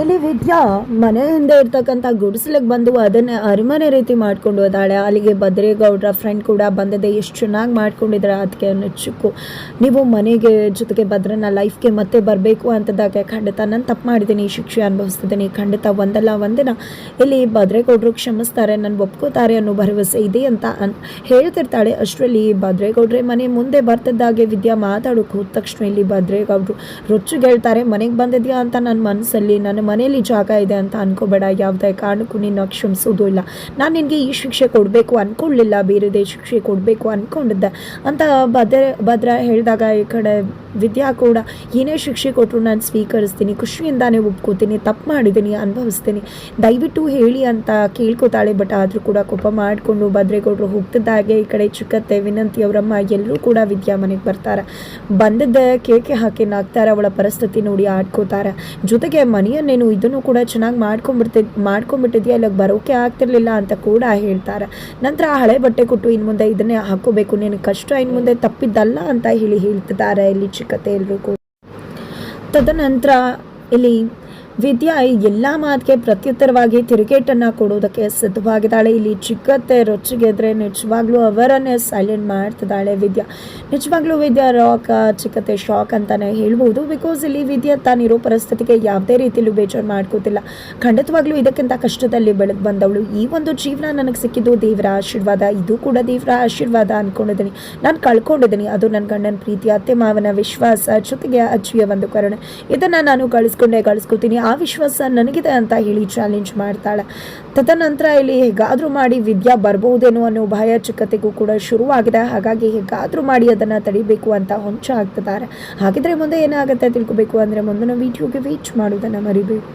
ಇಲ್ಲಿ ವಿದ್ಯಾ ಮನೆ ಹಿಂದೆ ಇರ್ತಕ್ಕಂಥ ಗುಡಿಸಲಿಗೆ ಬಂದು ಅದನ್ನೇ ಅರಮನೆ ರೀತಿ ಮಾಡ್ಕೊಂಡು ಹೋದಾಳೆ. ಅಲ್ಲಿಗೆ ಭದ್ರೇಗೌಡ್ರ ಫ್ರೆಂಡ್ ಕೂಡ ಬಂದಿದೆ ಎಷ್ಟು ಚೆನ್ನಾಗಿ ಮಾಡ್ಕೊಂಡಿದ್ದಾರೆ ಅದಕ್ಕೆ ನೆಚ್ಚುಕ್ಕು. ನೀವು ಮನೆಗೆ ಜೊತೆಗೆ ಭದ್ರನ ಲೈಫ್ಗೆ ಮತ್ತೆ ಬರಬೇಕು ಅಂತದಾಗ ಖಂಡಿತ ನಾನು ತಪ್ಪು ಮಾಡಿದ್ದೀನಿ ಶಿಕ್ಷೆ ಅನುಭವಿಸ್ತಿದ್ದೀನಿ. ಖಂಡಿತ ಒಂದಲ್ಲ ಒಂದಿನ ಇಲ್ಲಿ ಭದ್ರೇಗೌಡರು ಕ್ಷಮಿಸ್ತಾರೆ, ನಾನು ಒಪ್ಕೋತಾರೆ ಅನ್ನೋ ಭರವಸೆ ಇದೆ ಅಂತ ಅನ್ ಹೇಳ್ತಿರ್ತಾಳೆ. ಅಷ್ಟರಲ್ಲಿ ಭದ್ರೇಗೌಡ್ರೆ ಮನೆ ಮುಂದೆ ಬರ್ತಿದ್ದಾಗೆ ವಿದ್ಯಾ ಮಾತಾಡೋಕೆ ಹೋದ ತಕ್ಷಣ ಇಲ್ಲಿ ಭದ್ರೇಗೌಡರು ರೊಚ್ಚಿಗೆ ಹೇಳ್ತಾರೆ, ಮನೆಗೆ ಬಂದಿದ್ಯಾ? ಅಂತ ನನ್ನ ಮನಸ್ಸಲ್ಲಿ ನನ್ನ ಮನೆಯಲ್ಲಿ ಜಾಗ ಇದೆ ಅಂತ ಅನ್ಕೋಬೇಡ, ಯಾವುದೇ ಕಾರಣಕ್ಕೂ ನಿನ್ನ ಕ್ಷಮಿಸೋದು ಇಲ್ಲ. ನಾನು ನಿನಗೆ ಈ ಶಿಕ್ಷೆ ಕೊಡಬೇಕು ಅಂದ್ಕೊಳ್ಳಿಲ್ಲ ಬೇರೆದೇ ಶಿಕ್ಷೆ ಕೊಡಬೇಕು ಅಂದ್ಕೊಂಡಿದ್ದೆ ಅಂತ ಭದ್ರ ಭದ್ರ ಹೇಳಿದಾಗ ಈ ಕಡೆ ವಿದ್ಯಾ ಕೂಡ ಏನೇ ಶಿಕ್ಷೆ ಕೊಟ್ಟರು ನಾನು ಸ್ವೀಕರಿಸ್ತೀನಿ, ಖುಷಿಯಿಂದಾನೇ ಒಪ್ಕೋತೀನಿ, ತಪ್ಪು ಮಾಡಿದ್ದೀನಿ, ಅನುಭವಿಸ್ತೀನಿ. ದಯವಿಟ್ಟು ಹೇಳಿ ಅಂತ ಕೇಳ್ಕೊತಾಳೆ, ಬಟ್ ಆದರೂ ಕೂಡ ಕೋಪ ಮಾಡಿಕೊಂಡು ಭದ್ರೇಗೌಡರು ಹೋಗ್ತಿದ್ದಾಗೆ ಈ ಕಡೆ ಚಿಕ್ಕತ್ತೆ, ವಿನಂತಿ ಅವರಮ್ಮ, ಎಲ್ಲರೂ ಕೂಡ ವಿದ್ಯಾ ಮನೆಗೆ ಬರ್ತಾರೆ. ಬಂದದ್ದ ಕೇಕೆ ಹಾಕಿ ನಾಗ್ತಾರೆ ಅವಳ ಪರಿಸ್ಥಿತಿ ನೋಡಿ ಆಡ್ಕೋತಾರೆ. ಜೊತೆಗೆ ಮನೆಯನ್ನೇನು ಇದನ್ನು ಕೂಡ ಚೆನ್ನಾಗಿ ಮಾಡ್ಕೊಂಡ್ಬಿಡ್ತಿದ್ ಮಾಡ್ಕೊಂಡ್ಬಿಟ್ಟಿದ್ಯಾ, ಇಲ್ಲಿಗೆ ಬರೋಕೆ ಆಗ್ತಿರ್ಲಿಲ್ಲ ಅಂತ ಕೂಡ ಹೇಳ್ತಾರೆ. ನಂತರ ಹಳೆ ಬಟ್ಟೆ ಕೊಟ್ಟು ಇನ್ನು ಮುಂದೆ ಇದನ್ನೇ ಹಾಕೋಬೇಕು ನಿನಗೆ ಕಷ್ಟ ಇನ್ನು ಮುಂದೆ ತಪ್ಪಿದ್ದಲ್ಲ ಅಂತ ಹೇಳಿ ಹೇಳ್ತಿದ್ದಾರೆ ಇಲ್ಲಿ ಚಿಕ್ಕತ್ತೆ ಎಲ್ಲರೂ ಇರಬೇಕು ತದನಂತರ ಇಲ್ಲಿ ವಿದ್ಯಾ ಎಲ್ಲ ಮಾತಿಗೆ ಪ್ರತ್ಯುತ್ತರವಾಗಿ ತಿರುಗೇಟನ್ನು ಕೊಡೋದಕ್ಕೆ ಸಿದ್ಧವಾಗಿದ್ದಾಳೆ. ಇಲ್ಲಿ ಚಿಕ್ಕತ್ತೆ ರೊಚ್ಚಿಗೆದ್ರೆ ನಿಜವಾಗ್ಲೂ ಅವರನ್ನೇ ಸೈಲೆಂಟ್ ಮಾಡ್ತಿದ್ದಾಳೆ ವಿದ್ಯಾ. ನಿಜವಾಗ್ಲೂ ವಿದ್ಯಾ ರಾಕ್ ಚಿಕ್ಕತ್ತೆ ಶಾಕ್ ಅಂತಾನೆ ಹೇಳ್ಬೋದು ಬಿಕಾಸ್ ಇಲ್ಲಿ ವಿದ್ಯಾ ತಾನಿರೋ ಪರಿಸ್ಥಿತಿಗೆ ಯಾವುದೇ ರೀತಿಯಲ್ಲೂ ಬೇಜಾರು ಮಾಡ್ಕೋತಿಲ್ಲ. ಖಂಡಿತವಾಗ್ಲೂ ಇದಕ್ಕಿಂತ ಕಷ್ಟದಲ್ಲಿ ಬೆಳೆದು ಬಂದವಳು. ಈ ಒಂದು ಜೀವನ ನನಗೆ ಸಿಕ್ಕಿದ್ದು ದೇವರ ಆಶೀರ್ವಾದ. ಇದು ಕೂಡ ದೇವರ ಆಶೀರ್ವಾದ ಅನ್ಕೊಂಡಿದ್ದೀನಿ ನಾನು ಕಳ್ಕೊಂಡಿದ್ದೀನಿ ಅದು ನನ್ನ ಗಂಡನ ಪ್ರೀತಿ, ಅತ್ತೆ ಮಾವನ ವಿಶ್ವಾಸ, ಜೊತೆಗೆ ಅಜ್ಜಿಯ ಒಂದು ಕರುಣೆ. ಇದನ್ನು ನಾನು ಗಳಿಸ್ಕೊಂಡೇ ಗಳಿಸ್ಕೊತೀನಿ ಆ ವಿಶ್ವಾಸ ನನಗಿದೆ ಅಂತ ಹೇಳಿ ಚಾಲೆಂಜ್ ಮಾಡ್ತಾಳೆ. ತದನಂತರ ಇಲ್ಲಿ ಹೇಗಾದರೂ ಮಾಡಿ ವಿದ್ಯಾ ಬರ್ಬಹುದೇನೋ ಅನ್ನೋ ಭಯ ಚಿಕ್ಕತೆಗೂ ಕೂಡ ಶುರುವಾಗಿದೆ. ಹಾಗಾಗಿ ಹೇಗಾದರೂ ಮಾಡಿ ಅದನ್ನು ತಡಿಬೇಕು ಅಂತ ಹೊಂಚ ಹಾಕ್ತಿದ್ದಾರೆ. ಹಾಗಿದ್ರೆ ಮುಂದೆ ಏನಾಗುತ್ತೆ ತಿಳ್ಕೊಬೇಕು ಅಂದರೆ ಮುಂದಿನ ವೀಡಿಯೋಗೆ ವೀಚ್ ಮಾಡೋದನ್ನು ಮರಿಬೇಡಿ.